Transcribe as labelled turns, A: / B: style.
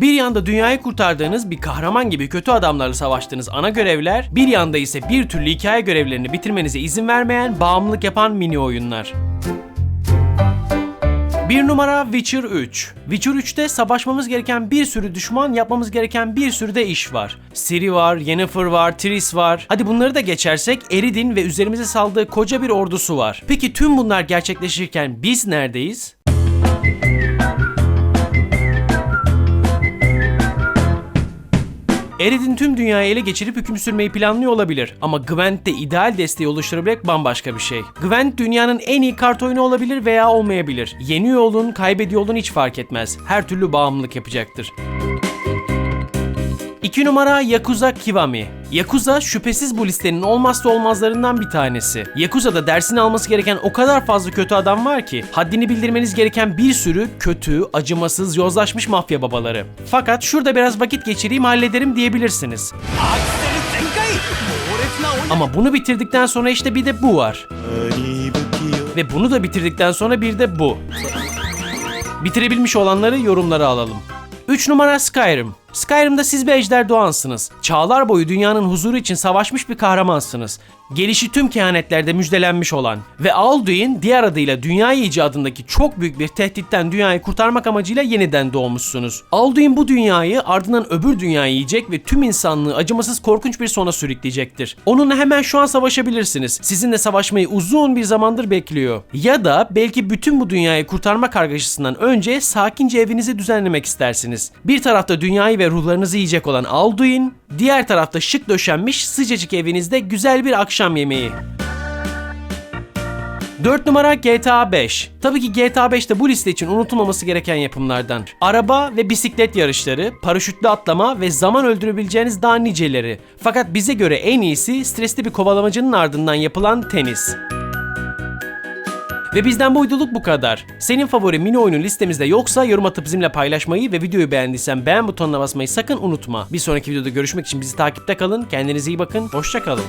A: Bir yanda dünyayı kurtardığınız bir kahraman gibi kötü adamlarla savaştığınız ana görevler, bir yanda ise bir türlü hikaye görevlerini bitirmenize izin vermeyen, bağımlılık yapan mini oyunlar. Bir numara Witcher 3. Witcher 3'te savaşmamız gereken bir sürü düşman, yapmamız gereken bir sürü de iş var. Ciri var, Yennefer var, Triss var. Hadi bunları da geçersek Eridin ve üzerimize saldığı koca bir ordusu var. Peki tüm bunlar gerçekleşirken biz neredeyiz? Eredin tüm dünyayı ele geçirip hüküm sürmeyi planlıyor olabilir ama Gwent de ideal desteği oluşturabilmek bambaşka bir şey. Gwent dünyanın en iyi kart oyunu olabilir veya olmayabilir. Yeniyor olun, kaybediyor olun hiç fark etmez. Her türlü bağımlılık yapacaktır. 2 numara Yakuza Kiwami. Yakuza şüphesiz bu listenin olmazsa olmazlarından bir tanesi. Yakuza'da dersini alması gereken o kadar fazla kötü adam var ki haddini bildirmeniz gereken bir sürü kötü, acımasız, yozlaşmış mafya babaları. Fakat şurada biraz vakit geçireyim hallederim diyebilirsiniz. Ama bunu bitirdikten sonra işte bir de bu var. Ve bunu da bitirdikten sonra bir de bu. Bitirebilmiş olanları yorumlara alalım. 3 numara Skyrim. Skyrim'de siz bir ejder doğansınız. Çağlar boyu dünyanın huzuru için savaşmış bir kahramansınız. Gelişi tüm kehanetlerde müjdelenmiş olan ve Alduin diğer adıyla Dünya Yiyici adındaki çok büyük bir tehditten dünyayı kurtarmak amacıyla yeniden doğmuşsunuz. Alduin bu dünyayı ardından öbür dünyayı yiyecek ve tüm insanlığı acımasız korkunç bir sona sürükleyecektir. Onunla hemen şu an savaşabilirsiniz. Sizinle savaşmayı uzun bir zamandır bekliyor. Ya da belki bütün bu dünyayı kurtarma kargaşasından önce sakince evinizi düzenlemek istersiniz. Bir tarafta dünyayı ve ruhlarınızı yiyecek olan Alduin, diğer tarafta şık döşenmiş sıcacık evinizde güzel bir akşam yemeği. 4 numara GTA 5. Tabii ki GTA 5 de bu liste için unutulmaması gereken yapımlardan. Araba ve bisiklet yarışları, paraşütlü atlama ve zaman öldürebileceğiniz daha niceleri. Fakat bize göre en iyisi stresli bir kovalamacının ardından yapılan tenis. Ve bizden bu uyduluk bu kadar. Senin favori mini oyunun listemizde yoksa yorum atıp bizimle paylaşmayı ve videoyu beğendiysen beğen butonuna basmayı sakın unutma. Bir sonraki videoda görüşmek için bizi takipte kalın. Kendinize iyi bakın. Hoşça kalın.